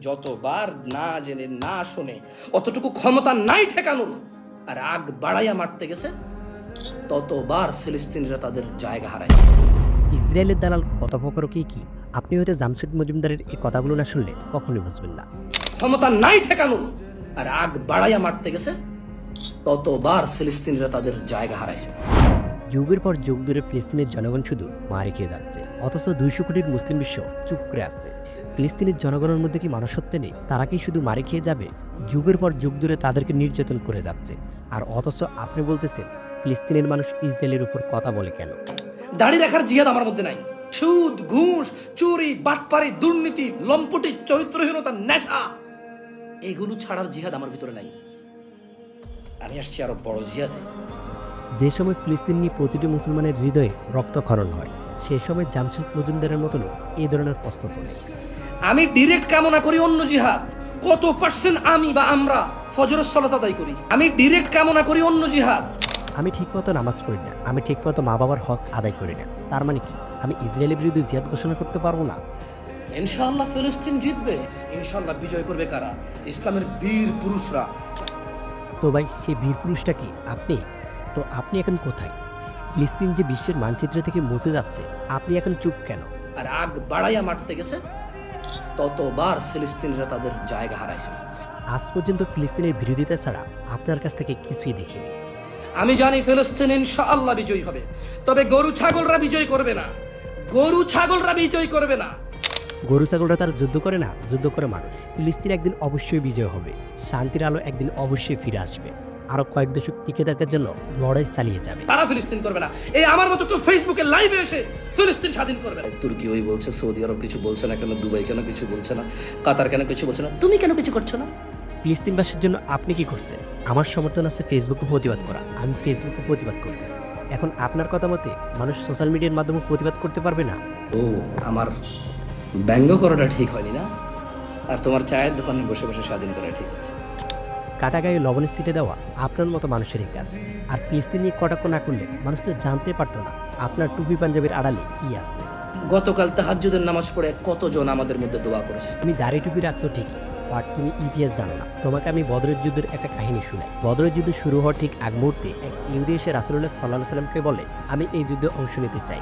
যতবার না জেনে না শুনে অতটুকু ক্ষমতা নাই ঠেকানোর আর আগ বাড়াইয়া মারতে গেছে ততবার ফিলিস্তিনিরা তাদের জায়গা হারাইছে ইসরায়েলের দালাল কত প্রকারকেই কি? আপনি হয়তো জামশেদ মজুমদারের এই কথাগুলো না শুনলে কখনোই বুঝবেন না। ক্ষমতা নাই ঠেকানোর আর আগ বাড়াইয়া মারতে গেছে ততবার ফিলিস্তিনিরা তাদের জায়গা হারাইছে। যুগের পর যুগ ধরে ফিলিস্তিনের জনগণ শুধু মারে খেয়ে যাচ্ছে অথচ দুইশো কোটির মুসলিম বিশ্ব চুপ করে আসছে ফিলিস্তিনের জনগণের মধ্যে কি মানুষত্ব নেই? তারা কি শুধু মারে খেয়ে যাবে? যুগের পর যুগ ধরে তাদেরকে নির্যাতন করে যাচ্ছে। আর অথচ আপনি বলতেছেন ফিলিস্তিনের মানুষ ইসরায়েলের উপর কথা বলে কেন? দাড়ি রাখার জিহাদ আমার মধ্যে নাই। সুদ ঘুষ চুরি বাটপারি দুর্নীতি লম্পটি চরিত্রহীনতা নেশা এগুলো ছাড়ার জিহাদ আমার ভিতরে নাই। আমি আসছি আরও বড় জিহাদে। যে সময় ফিলিস্তিন নিয়ে প্রতিটি মুসলমানের হৃদয়ে রক্তক্ষরণ হয় সেই সময় জামশেদ মজুমদারের মতো লোক এই ধরনের প্রশ্ন তোলে। আমি ডিরেক্ট কামনা করি অন্য জিহাদ। কত পার্সেন্ট আমি বা আমরা ফজরের সলাত আদায় করি? আমি ডিরেক্ট কামনা করি অন্য জিহাদ। আমি ঠিকমতো নামাজ পড়ি না। আমি ঠিকমতো মা বাবার হক আদায় করি না। তার মানে কি? আমি ইসরায়েলের বিরুদ্ধে জিয়াদ ঘোষণা করতে পারব না? ইনশাআল্লাহ ফিলিস্তিন জিতবে। ইনশাআল্লাহ বিজয় করবে কারা? ইসলামের বীর পুরুষরা। তো ভাই সেই বীর পুরুষটা কি? আপনি? তো আপনি এখন কোথায়? ফিলিস্তিন যে বিশ্বের মানচিত্র থেকে মুছে যাচ্ছে আপনি এখন চুপ কেন? আর আগ বাড়াইয়া মারতে গেছে ততবার ফিলিস্তিনিরা তাদের জায়গা হারাইছে। আজ পর্যন্ত ফিলিস্তিনের বিরোধিতা ছাড়া আপনার কাছ থেকে কিছুই দেখিনি। আমি জানি ফিলিস্তিন ইনশাআল্লাহ বিজয়ী হবে তবে গরু ছাগলরা বিজয় করবে না। গরু ছাগলরা বিজয় করবে না। গরু ছাগলরা তার যুদ্ধ করে না যুদ্ধ করে মানুষ। ফিলিস্তিন একদিন অবশ্যই বিজয় হবে শান্তির আলো একদিন অবশ্যই ফিরে আসবে। আরও কয়েক দশক টিকে থাকার জন্য লড়াই চালিয়ে যাবে। তারা ফিলিস্তিন করবে না। এই আমার মতো কেউ ফেসবুকে লাইভে এসে ফিলিস্তিন স্বাধীন করবে না। তুর্কি ওই বলছে? সৌদি আরব কিছু বলছে না কেন? দুবাই কেন কিছু বলছে না? কাতার কেন কিছু বলছে না? তুমি কেন কিছু করছ না? ফিলিস্তিনবাসীর জন্য আপনি কি করছেন? আমার সমর্থন আছে ফেসবুকে প্রতিবাদ করা। আমি ফেসবুকে প্রতিবাদ করতেছি। এখন আপনার কথা মতে মানুষ সোশ্যাল মিডিয়ার মাধ্যমে প্রতিবাদ করতে পারবে না? ও আমার ব্যঙ্গ করাটা ঠিক হয়নি না? আর তোমার চায়ের দোকানে বসে বসে স্বাধীন করা ঠিক আছে কাটা গায়ে লবণের সিটে দেওয়া আপনার মতো মানুষেরই কাজ। আর পিস্তি নিয়ে কটাক্ষ না করলে মানুষ তো জানতে পারতো না আপনার টুপি পাঞ্জাবের আড়ালে কি আছে। গতকাল তাহাজ্জুদের নামাজ পড়ে কতজন আমাদের মধ্যে দোয়া করেছে। তুমি দাড়ি টুপি রাখছো ঠিকই বাট তুমি ইতিহাস জানো না। তোমাকে আমি বদরের যুদ্ধের একটা কাহিনী শুনাই। বদরের যুদ্ধ শুরু হওয়ার ঠিক আগ মুহূর্তে এক ইহুদি এসে রাসুল্লাহ সাল্লাহ সাল্লামকে বলে আমি এই যুদ্ধে অংশ নিতে চাই।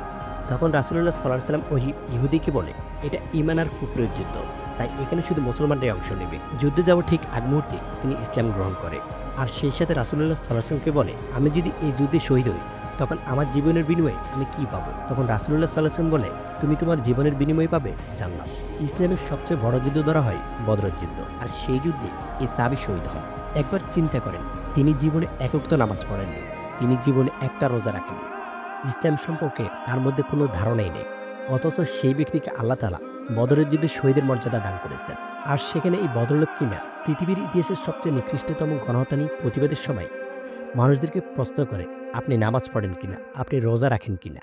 তখন রাসুল্লাহ সাল্লাহ সাল্লাম ওই ইহুদিকে বলে এটা ইমান আর কুফরের যুদ্ধ। তাই এখানে শুধু মুসলমানরাই অংশ নেবে। যুদ্ধে যাওয়ার ঠিক আগ মুহূর্তে তিনি ইসলাম গ্রহণ করে। আর সেই সাথে রাসুল্লাহ সাল্লাহ সাল্লামকে বলে, আমি যদি এই যুদ্ধে শহীদ হই, তখন আমার জীবনের বিনিময়ে আমি কি পাবো? তখন রাসুল্লাহ সাল্লাম বলে, তুমি তোমার জীবনের বিনিময়ে পাবে জান্নাত। ইসলামের সবচেয়ে বড় যুদ্ধ ধরা হয় বদরের যুদ্ধ। আর সেই যুদ্ধে এই সাবি শহীদ হন। একবার চিন্তা করেন, তিনি জীবনে একক্ত নামাজ পড়েননি তিনি জীবনে একটা রোজা রাখেননি ইসলাম সম্পর্কে তার মধ্যে কোনো ধারণাই নেই। অথচ সেই ব্যক্তিকে আল্লাহ তালা বদরের যুদ্ধে শহীদের মর্যাদা দান করেছেন। আর সেখানে এই বদরলোক কিনা পৃথিবীর ইতিহাসের সবচেয়ে নিকৃষ্টতম গণহত্যা প্রতিবাদের সময় মানুষদেরকে প্রশ্ন করে, আপনি নামাজ পড়েন কিনা? আপনি রোজা রাখেন কিনা?